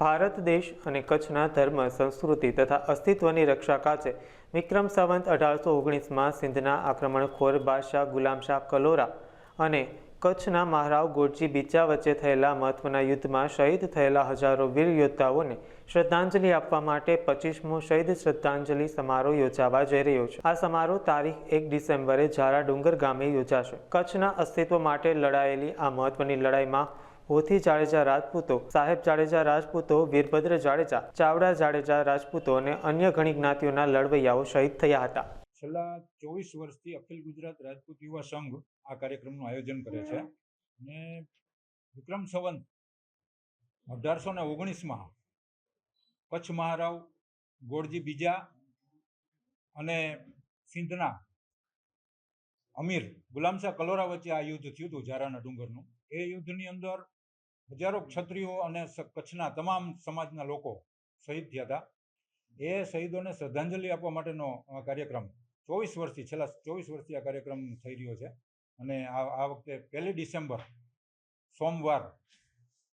ભારત દેશ અને કચ્છના ધર્મ, સંસ્કૃતિ તથા અસ્તિત્વની રક્ષા કાચે વિક્રમ સંવંત અઢારસો ઓગણીસમાં સિંધના આક્રમણખોર બાદશાહ ગુલામશાહ કલોરા અને કચ્છના મહારાવ ગોરજી બીચા વચ્ચે થયેલા મહત્વના યુદ્ધમાં શહીદ થયેલા હજારો વીર યોદ્ધાઓને શ્રદ્ધાંજલિ આપવા માટે પચીસમો શહીદ શ્રદ્ધાંજલિ સમારોહ યોજાવા જઈ રહ્યો છે. આ સમારોહ તારીખ એક ડિસેમ્બરે ઝારા ડુંગર ગામે યોજાશે. કચ્છના અસ્તિત્વ માટે લડાયેલી આ મહત્વની લડાઈમાં હોથી જાડેજા રાજપૂતો, સાહેબ જાડેજા રાજપૂતો, વીરભદ્ર જાડેજા, ચાવડા જાડેજા રાજપૂતો અને અન્ય ઘણી જ્ઞાતિઓના લડવૈયાઓ શહીદ થયા હતા. છેલ્લા ચોવીસ વર્ષથી અખિલ ગુજરાત રાજપૂત યુવા સંઘ આ કાર્યક્રમનું આયોજન કરે છે અને વિક્રમ સંવંત અઢારસો ને ઓગણીસમાં કચ્છ મહારાવ ગોળજી બીજા અને સિંધના અમીર ગુલામશાહ કલોરા વચ્ચે આ યુદ્ધ થયું હતું ઝારાના ડુંગરનું. એ યુદ્ધની અંદર હજારો ક્ષત્રિયો અને કચ્છના તમામ સમાજના લોકો શહીદ થયા હતા. એ શહીદોને શ્રદ્ધાંજલિ આપવા માટેનો કાર્યક્રમ ચોવીસ વર્ષથી, છેલ્લા ચોવીસ વર્ષથી આ કાર્યક્રમ થઈ રહ્યો છે. અને આ આ વખતે પહેલી ડિસેમ્બર, સોમવાર,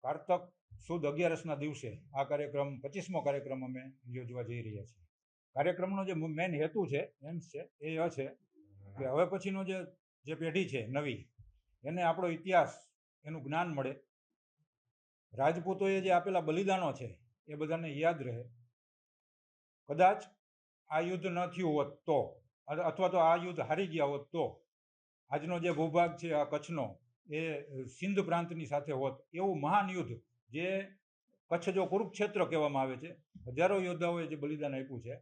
કારતક સુદ અગિયારસના દિવસે આ કાર્યક્રમ, પચીસમો કાર્યક્રમ અમે યોજવા જઈ રહ્યા છીએ. કાર્યક્રમનો જે મેઇન હેતુ છે, એમ છે, એ એ છે કે હવે પછીનો જે જે પેઢી છે નવી, એને આપણો ઇતિહાસ, એનું જ્ઞાન મળે રાજપૂતોએ જે આપેલા બલિદાનો છે, એ બધાને યાદ રહે. કદાચ આ યુદ્ધ ન થયું હોત તો અથવા તો આ યુદ્ધ હારી ગયા હોત તો, આજનો જે ભૂભાગ છે, આ કચ્છનો, એ સિંધ પ્રાંતની સાથે હોત. એવું મહાન યુદ્ધ, જે કચ્છ જો કુરુક્ષેત્ર કહેવામાં આવે છે, હજારો યોદ્ધાઓએ જે બલિદાન આપ્યું છે,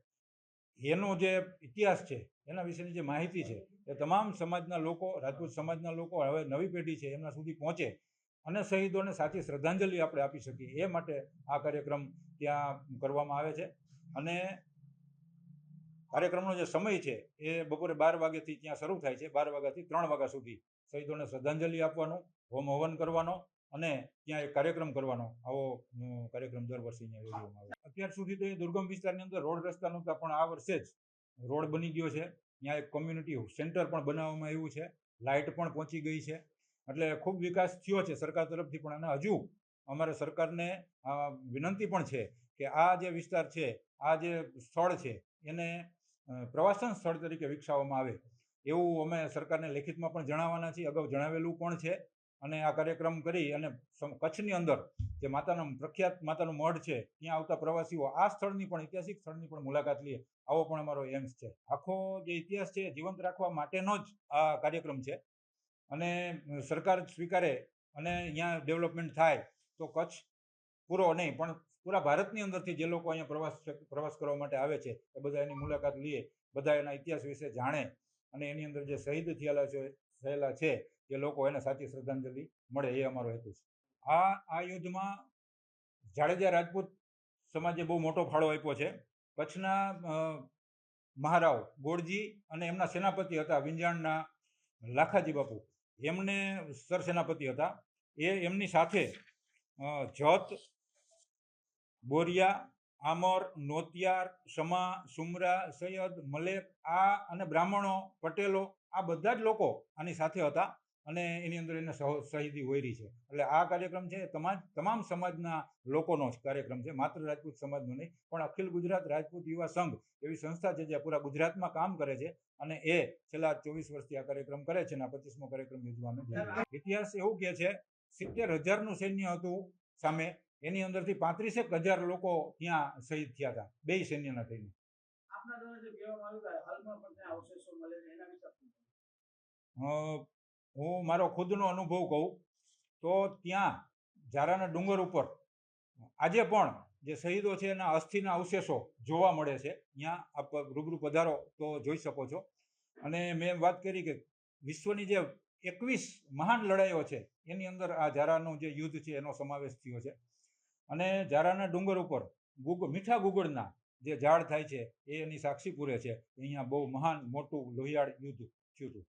એનો જે ઇતિહાસ છે, એના વિશેની જે માહિતી છે, એ તમામ સમાજના લોકો, રાજપૂત સમાજના લોકો હવે નવી પેઢી છે, એમના સુધી પહોંચે. અને શહીદોને સાચી શ્રદ્ધાંજલિ આપણે આપી શકીએ. એ માટે આ કાર્યક્રમ ત્યાં કરવામાં આવે છે. અને કાર્યક્રમનો જે સમય છે, એ બપોરે બાર વાગ્યાથી ત્યાં શરૂ થાય છે. બાર વાગ્યાથી ત્રણ વાગ્યા સુધી શહીદોને શ્રદ્ધાંજલિ આપવાનો, હોમ હવન કરવાનો અને ત્યાં એક કાર્યક્રમ કરવાનો. આવો કાર્યક્રમ દર વર્ષે અહીંયા યોજવામાં આવે અત્યાર સુધી તો એ દુર્ગમ વિસ્તારની અંદર રોડ રસ્તા નહોતા પણ આ વર્ષે જ રોડ બની ગયો છે. ત્યાં એક કોમ્યુનિટી સેન્ટર પણ બનાવવામાં આવ્યું છે. લાઇટ પણ પહોંચી ગઈ છે. એટલે ખૂબ વિકાસ થયો છે સરકાર તરફથી, પણ અને હજુ અમારે સરકારને વિનંતી પણ છે કે આ જે વિસ્તાર છે, આ જે સ્થળ છે, એને પ્રવાસન સ્થળ તરીકે વિકસાવવામાં આવે. એવું અમે સરકારને લેખિતમાં પણ જણાવવાના છીએ, અગાઉ જણાવેલું પણ છે. અને આ કાર્યક્રમ કરી અને કચ્છની અંદર જે માતાનું પ્રખ્યાત, માતાનું મઢ છે, ત્યાં આવતા પ્રવાસીઓ આ સ્થળની પણ, ઐતિહાસિક સ્થળની પણ મુલાકાત લે. આવો પણ અમારો એમ્સ છે. આખો જે ઇતિહાસ છે, જીવંત રાખવા માટેનો જ આ કાર્યક્રમ છે. અને સરકાર સ્વીકારે અને અહીંયા ડેવલપમેન્ટ થાય તો કચ્છ પૂરો નહીં, પણ પૂરા ભારતની અંદરથી જે લોકો અહીંયા પ્રવાસ પ્રવાસ કરવા માટે આવે છે, એ બધા એની મુલાકાત લે, બધા એના ઇતિહાસ વિશે જાણે અને એની અંદર જે શહીદ થયેલા છે થયેલા છે, એ લોકો એને સાચી શ્રદ્ધાંજલિ મળે એ અમારો હેતુ છે. આ આ યુદ્ધમાં જાડેજા રાજપૂત સમાજે બહુ મોટો ફાળો આપ્યો છે. કચ્છના મહારાવ ગોળજી અને એમના સેનાપતિ હતા વિંજાણના લાખાજી બાપુ. એમને સરસેનાપતિ હતા. એ એમની સાથે જત, બોરિયા, આમર, નોતિયાર, સમા, સુમરા, સૈયદ, મલેક, આ અને બ્રાહ્મણો, પટેલો, આ બધા જ લોકો આની સાથે હતા. અને એની અંદર એને શહીદી વૈરી છે. એટલે આ કાર્યક્રમ છે તમામ તમામ સમાજના લોકોનો જ કાર્યક્રમ છે. માત્ર રાજપૂત સમાજનો નહીં પણ અખિલ ગુજરાત રાજપૂત યુવા સંઘ એવી સંસ્થા છે જે પૂરા ગુજરાતમાં કામ કરે છે અને એ છેલ્લા ચોવીસ વર્ષથી આ કાર્યક્રમ કરે છે અને આ પચીસમો કાર્યક્રમ યોજવાનો ઇતિહાસ એવું કહે છે સિત્તેર હજારનું સૈન્ય હતું સામે એની અંદરથી પાંત્રીસેક હજાર લોકો ત્યાં શહીદ થયા હતા બે સૈન્યના થઈને. આપના દ્વારા જે કહેવામાં આવ્યું કે હાલમાં પણ ત્યાં અવશેષો મળે છે એના વિશે હું મારો ખુદનો અનુભવ કહું, તો ત્યાં ઝારાના ડુંગર ઉપર આજે પણ જે શહીદો છે એના અસ્થિના અવશેષો જોવા મળે છે. ત્યાં આપ રૂબરૂ પધારો તો જોઈ શકો છો. અને મેં વાત કરી કે વિશ્વની જે એકવીસ મહાન લડાઈઓ છે, એની અંદર આ ઝારાનું જે યુદ્ધ છે એનો સમાવેશ થયો છે. અને ઝારાના ડુંગર ઉપર ગુગ, મીઠા ગુગળના જે ઝાડ થાય છે, એ એની સાક્ષી પૂરે છે. અહીંયા બહુ મહાન, મોટું લોહિયાળ યુદ્ધ થયું હતું.